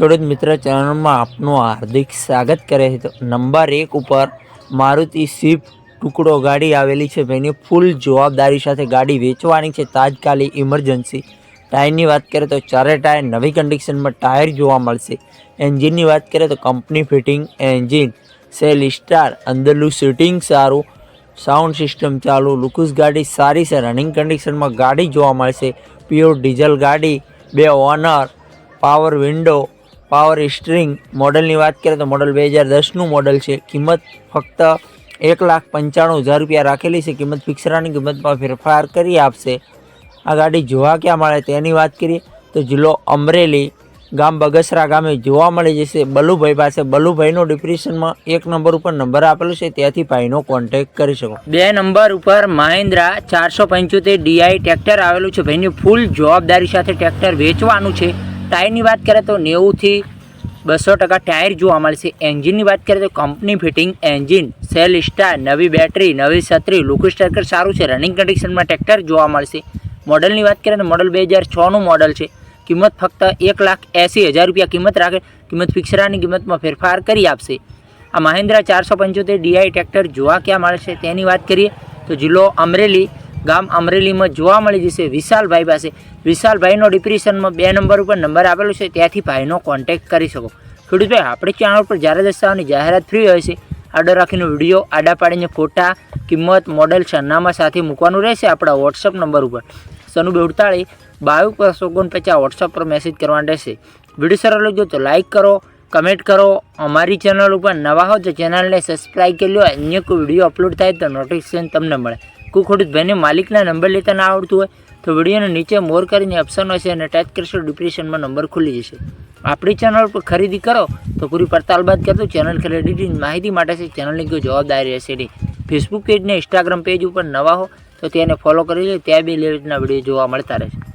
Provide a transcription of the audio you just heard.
ખેડૂત મિત્ર ચેનલમાં આપનું હાર્દિક સ્વાગત કરે છે. તો નંબર એક ઉપર મારુતિ સ્વિફ્ટ ટુકડો ગાડી આવેલી છે. એની ફૂલ જવાબદારી સાથે ગાડી વેચવાની છે. તાત્કાલિક ઇમરજન્સી ટાયરની વાત કરીએ તો ચારે ટાયર નવી કન્ડિશનમાં ટાયર જોવા મળશે. એન્જિનની વાત કરીએ તો company fitting engine self start અંદરનું સીટિંગ સારું. સાઉન્ડ સિસ્ટમ ચાલુ. લુકુસ ગાડી સારી છે. રનિંગ કન્ડિશનમાં ગાડી જોવા મળશે. પ્યોર ડીઝલ ગાડી. બે owner power window power steering મોડલની વાત કરીએ તો મોડલ બે હજાર દસનું મોડલ છે. કિંમત ફક્ત એક લાખ પંચાણું હજાર રૂપિયા રાખેલી છે. કિંમત ફિક્સરાની કિંમતમાં ફેરફાર કરી આપશે. આ ગાડી જોવા ક્યાં મળે તેની વાત કરીએ તો જિલ્લો અમરેલી ગામ બગસરા ગામે જોવા મળી જશે. બલુભાઈ પાસે બલુભાઈનો ડિપ્રેશનમાં એક નંબર ઉપર નંબર આપેલો છે. ત્યાંથી ભાઈનો કોન્ટેક્ટ કરી શકો. બે નંબર ઉપર મહિન્દ્રા ચારસો પંચોતેર ડીઆઈ ટ્રેક્ટર આવેલું છે. ભાઈની ફૂલ જવાબદારી સાથે ટ્રેક્ટર વેચવાનું છે. ટાયરની વાત કરીએ તો નેવુંથી બસો ટકા ટાયર જોવા મળશે એન્જિનની વાત કરીએ તો company fitting engine, self start, નવી બેટરી, નવી છત્રી લુકસ ટ્રેક્ટર સારું છે. રનિંગ કન્ડિશનમાં ટ્રેક્ટર જોવા મળશે મોડલની વાત કરીએ તો મોડલ બે હજાર છનું મોડલ છે. કિંમત ફક્ત એક લાખ એંસી હજાર રૂપિયા કિંમત રાખે. કિંમત ફિક્સરાની કિંમતમાં ફેરફાર કરી આપશે. આ મહિન્દ્રા ચારસો પંચોતેર ડીઆઈ ટ્રેક્ટર જોવા ક્યાં મળશે તેની વાત કરીએ તો જિલ્લો અમરેલી ગામ અમરેલીમાં જોવા મળી જશે. વિશાલભાઈ પાસે. વિશાલભાઈનો ડિપ્રેશનમાં બે નંબર ઉપર નંબર આપેલો છે. ત્યાંથી ભાઈનો કોન્ટેક્ટ કરી શકો. ખેડૂતભાઈ, આપણે ચેનલ પર જ્યારે દસ્તાવાની જાહેરાત ફ્રી હોય છે, આડો રાખીને વીડિયો આડા પાડીને ફોટા, કિંમત મોડલ સરનામા સાથે મૂકવાનું રહેશે આપણા વોટ્સઅપ નંબર ઉપર. સનુ બેડતાળી બાવીસ બસો ઓગણપચાસ વોટ્સઅપ પર મેસેજ કરવાનો રહેશે. વીડિયો સરળ લાગ્યો તો લાઇક કરો કમેન્ટ કરો. અમારી ચેનલ ઉપર નવા હો તો ચેનલને સબસ્ક્રાઈબ કરી લો. અન્ય કોઈ વીડિયો અપલોડ થાય તો નોટિફિકેશન તમને મળે. કોઈ ખેડૂત ભાઈને માલિકના નંબર લેતા ના આવડતું હોય તો વિડીયોને નીચે મોર કરીને ઓપ્શન હશે અને ટચ કરશો ડિપ્રેશનમાં નંબર ખુલી જશે. આપણી ચેનલ પર ખરીદી કરો તો પૂરી પડતાલ બાદ કરતો ચેનલ ખરીદી માહિતી માટે છે. ચેનલની કોઈ જવાબદારી રહેશે નહીં. ફેસબુક પેજ ને ઇન્સ્ટાગ્રામ પેજ ઉપર નવા હો તો તેને ફોલો કરી લે. ત્યાં બી લેટના વીડિયો જોવા મળતા રહેશે.